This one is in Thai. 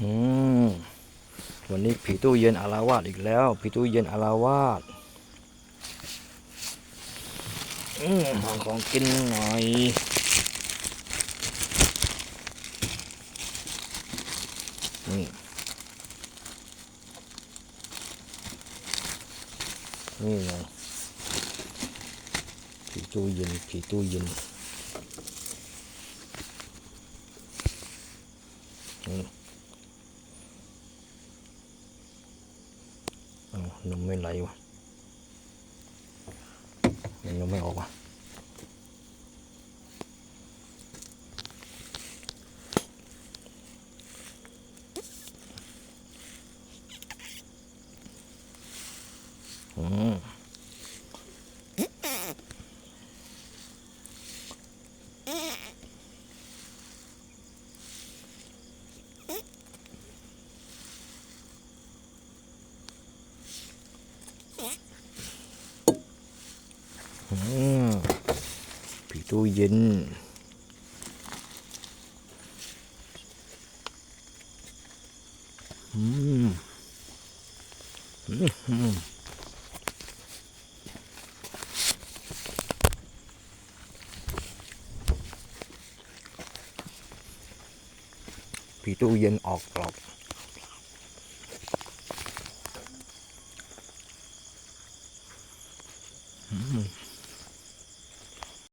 อืมวันนี้ผีตู้เย็นอาราวาสอีกแล้ว ผีตู้เย็นอาราวาสอืมหาของกินหน่อยนี่นี่ไงผีตู้เย็นผีตู้เย็นนี่ อ้าว นมไม่ไหลวะมันยังไม่ออกวะ ผีตู้เย็นผีตู้เย็นออกกรอบอืม